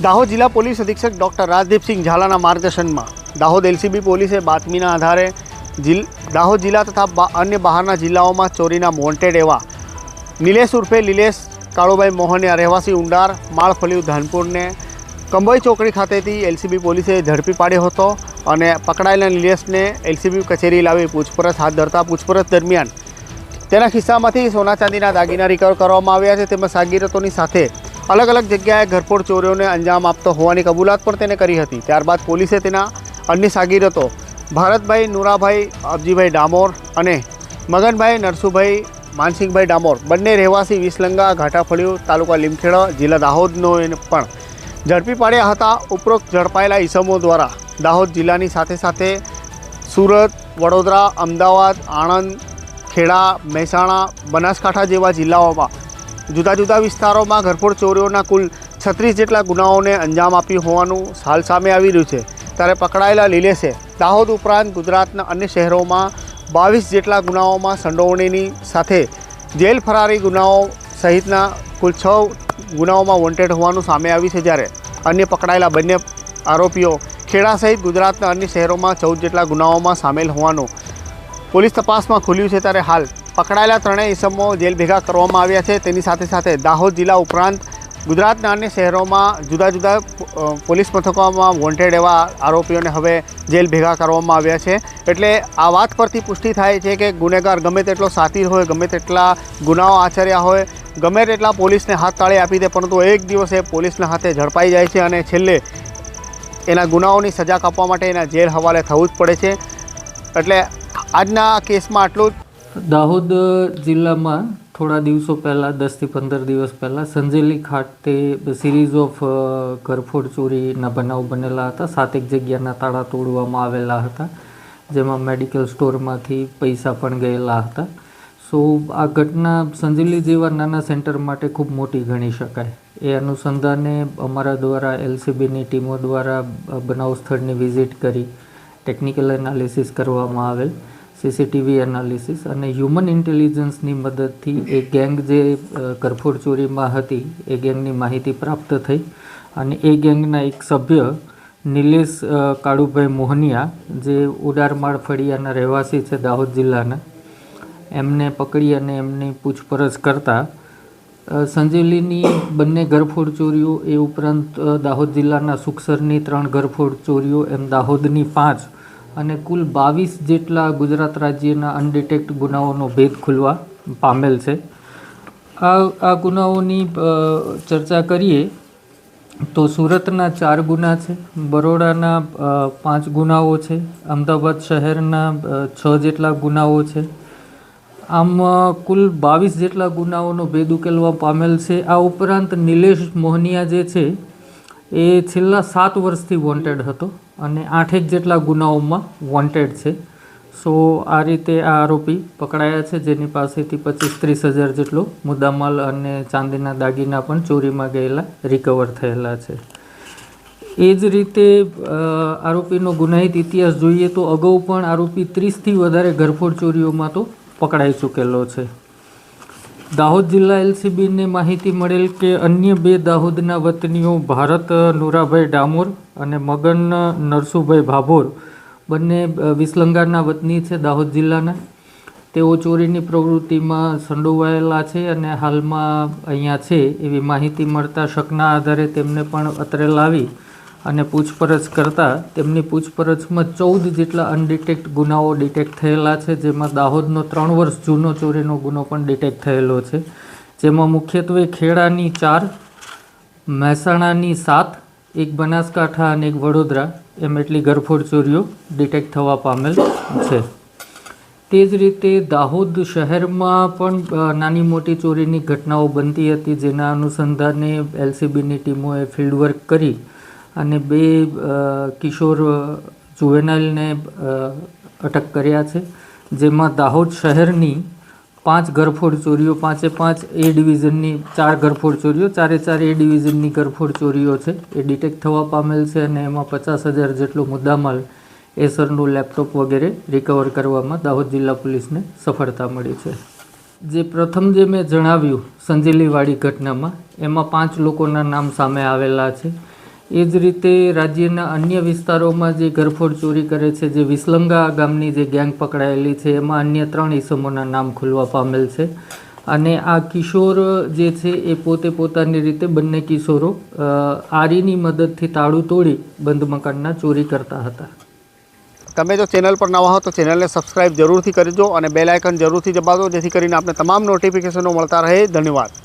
દાહોદ જિલ્લા પોલીસ અધિક્ષક ડૉક્ટર રાજદીપસિંહ ઝાલાના માર્ગદર્શનમાં દાહોદ એલસીબી પોલીસે બાતમીના આધારે જિલ, દાહોદ જિલ્લા તથા અન્ય બહારના જિલ્લાઓમાં ચોરીના વોન્ટેડ એવા નિલેશ ઉર્ફે નિલેશ કાળુભાઈ મોહને રહેવાસી ઉંડાર માળફલિયું ધાનપુરને કંબોઈ ચોકડી ખાતેથી એલસીબી પોલીસે ઝડપી પાડ્યો હતો અને પકડાયેલા નિલેશને એલસીબી કચેરી લાવી પૂછપરછ હાથ ધરતા પૂછપરછ દરમિયાન તેના ખિસ્સામાંથી સોના ચાંદીના દાગીના રિકવર કરવામાં આવ્યા છે. તેમજ સાગીરતોની સાથે અલગ અલગ જગ્યાએ ઘરફોડ ચોરીઓને અંજામ આપતો હોવાની કબૂલાત પણ તેને કરી હતી. ત્યારબાદ પોલીસે તેના અન્ય સાગીરતો ભારતભાઈ નુરાભાઈ, અબજીભાઈ ડામોર અને મગનભાઈ નરસુભાઈ, માનસિંહભાઈ ડામોર બંને રહેવાસી વિસલંગા, ઘાટાફળિયું તાલુકા લીમખેડા, જિલ્લા દાહોદનો પણ ઝડપી પાડ્યા હતા. ઉપરોક્ત ઝડપાયેલા ઈસમો દ્વારા દાહોદ જિલ્લાની સાથે સાથે સુરત, વડોદરા, અમદાવાદ, આણંદ, ખેડા, મહેસાણા, બનાસકાંઠા જેવા જિલ્લાઓમાં જુદા જુદા વિસ્તારોમાં ઘરફોડ ચોરીઓના કુલ છત્રીસ જેટલા ગુનાઓને અંજામ આપ્યું હોવાનું હાલ સામે આવી રહ્યું છે. ત્યારે પકડાયેલા લીલેશે દાહોદ ઉપરાંત ગુજરાતના અન્ય શહેરોમાં બાવીસ જેટલા ગુનાઓમાં સંડોવણીની સાથે જેલ ફરારી ગુનાઓ સહિતના કુલ છ ગુનાઓમાં વોન્ટેડ હોવાનું સામે આવ્યું છે જ્યારે અન્ય પકડાયેલા બંને આરોપીઓ ખેડા સહિત ગુજરાતના અન્ય શહેરોમાં ચૌદ જેટલા ગુનાઓમાં સામેલ હોવાનું પોલીસ તપાસમાં ખુલ્યું છે. ત્યારે હાલ પકડાયેલા ત્રણેય ઇસમો જેલ ભેગા કરવામાં આવ્યા છે. તેની સાથે સાથે દાહોદ જિલ્લા ઉપરાંત ગુજરાતના અન્ય શહેરોમાં જુદા જુદા પોલીસ મથકોમાં વોન્ટેડ એવા આરોપીઓને હવે જેલ ભેગા કરવામાં આવ્યા છે. એટલે આ વાત પરથી પુષ્ટિ થાય છે કે ગુનેગાર ગમે તેટલો સાતીર હોય, ગમે તેટલા ગુનાઓ આચર્યા હોય, ગમે તેટલા પોલીસને હાથ તાળી આપી દે, પરંતુ એક દિવસે પોલીસના હાથે ઝડપાઈ જાય છે અને છેલ્લે એના ગુનાઓની સજા કાપવા માટે એના જેલ હવાલે થવું જ પડે છે. એટલે આજના કેસમાં આટલું જ. દાહોદ જિલ્લામાં થોડા દિવસો પહેલાં દસથી પંદર દિવસ પહેલાં, સંજેલી ખાતે સિરીઝ ઓફ ઘરફોડ ચોરીના બનાવ બનેલા હતા. સાતેક જગ્યાના તાળા તોડવામાં આવેલા હતા, જેમાં મેડિકલ સ્ટોરમાંથી પૈસા પણ ગયેલા હતા. સો, આ ઘટના સંજેલી જેવા નાના સેન્ટર માટે ખૂબ મોટી ગણી શકાય. એ અનુસંધાને અમારા દ્વારા એલસીબીની ટીમો દ્વારા બનાવ સ્થળની વિઝિટ કરી, ટેકનિકલ એનાલિસિસ કરવામાં આવેલ. સીસીટીવી એનાલિસિસ અને હ્યુમન ઇન્ટેલિજન્સની મદદથી એ ગેંગ જે કરફોડ ચોરીમાં હતી, એ ગેંગની માહિતી પ્રાપ્ત થઈ અને એ ગેંગના એક સભ્ય નિલેશ કાળુભાઈ મોહનિયા, જે ઉડારમાળ ફળિયાના રહેવાસી છે દાહોદ જિલ્લાના, એમને પકડી અને એમની પૂછપરછ કરતા સંજેલીની બંને ઘરફોડ ચોરીઓ એ ઉપરાંત દાહોદ જિલ્લાના સુખસરની ત્રણ ઘરફોડ ચોરીઓ એમ દાહોદની પાંચ અને કુલ બાવીસ જેટલા ગુજરાત રાજ્યના અનડિટેક્ટ ગુનાઓનો ભેદ ખુલવા પામેલ છે. આ આ ગુનાઓની ચર્ચા કરીએ તો સુરતના ચાર ગુના છે, બરોડાના પાંચ ગુનાઓ છે, અમદાવાદ શહેરના છ જેટલા ગુનાઓ છે. આમ કુલ બાવીસ જેટલા ગુનાઓનો ભેદ ઉકેલવા પામેલ છે. આ ઉપરાંત નિલેશ મોહનિયા જે છે, એ છેલ્લા સાત વર્ષથી વોન્ટેડ હતો. અને આઠેક જેટલા ગુનાઓમાં વોન્ટેડ છે. સો આ રીતે આ આરોપી પકડાયા છે. જેની પાસેથી પચીસ ત્રીસ હજાર જેટલો મુદ્દામાલ અને ચાંદીના દાગીના પણ ચોરીમાં ગયેલા રિકવર થયેલા છે. એ જ રીતે આરોપીનો ગુનાહિત ઇતિહાસ જોઈએ તો અગાઉ પણ આરોપી ત્રીસથી વધારે ઘરફોડ ચોરીઓમાં તો પકડાઈ ચૂકેલો છે. દાહોદ જિલ્લા એલસીબીને માહિતી મળેલ કે અન્ય બે દાહોદના વતનીઓ ભારત, નુરાભાઈ ડામોર અને મગન નરસુભાઈ ભાભોર. બંને વિસલંગાના વતની છે દાહોદ જિલ્લાના. તેઓ ચોરીની પ્રવૃત્તિમાં સંડોવાયેલા છે અને હાલમાં અહીંયા છે એવી માહિતી મળતા શકના આધારે તેમને પણ અત્રે લાવી અને પૂછપરછ કરતાં તેમની પૂછપરછમાં ચૌદ જેટલા અનડિટેક્ટ ગુનાઓ ડિટેક્ટ થયેલા છે, જેમાં દાહોદનો ત્રણ વર્ષ જૂનો ચોરીનો ગુનો પણ ડિટેક્ટ થયેલો છે. જેમાં મુખ્યત્વે ખેડાની ચાર, મહેસાણાની સાત, એક બનાસકાંઠા અને એક વડોદરા એમ એટલી ગરફોડ ચોરીઓ ડિટેક્ટ થવા પામેલ છે. તે જ રીતે દાહોદ શહેરમાં પણ નાની મોટી ચોરીની ઘટનાઓ બનતી હતી, જેના અનુસંધાને એલસીબીની ટીમોએ ફિલ્ડવર્ક કરી અને બે કિશોર જુવેનાઇલને અટક કર્યા છે, જેમાં દાહોદ શહેરની પાંચ ઘરફોડ ચોરીઓ, પાંચે પાંચ એ ડિવિઝનની ચાર ઘરફોડ ચોરીઓ, ચારે ચાર એ ડિવિઝનની ઘરફોડ ચોરીઓ છે. એ ડિટેક્ટ થવા પામેલ છે અને એમાં પચાસ હજાર જેટલો મુદ્દામાલ, એસરનું લેપટોપ વગેરે રિકવર કરવામાં દાહોદ જિલ્લા પોલીસને સફળતા મળી છે. જે પ્રથમ જે મેં જણાવ્યું, સંજેલીવાડી ઘટનામાં, એમાં પાંચ લોકોના નામ સામે આવેલા છે. એ જ રીતે રાજ્યના અન્ય વિસ્તારોમાં જે ઘરફોડ ચોરી કરે છે, જે વિસલંગા ગામની જે ગેંગ પકડાયેલી છે, એમાં અન્ય ત્રણ ઇસમોના નામ ખુલવા પામેલ છે. અને આ કિશોર જે છે, એ પોતે પોતાની રીતે બંને કિશોરો આરીની મદદથી તાળું તોડી બંધ મકાનના ચોરી કરતા હતા. તમે જો ચેનલ પર નવા હો તો ચેનલને સબસ્ક્રાઇબ જરૂરથી કરજો અને બેલ આઇકન જરૂરથી દબાવજો જેથી કરીને આપણે તમામ નોટિફિકેશનો મળતા રહે. ધન્યવાદ.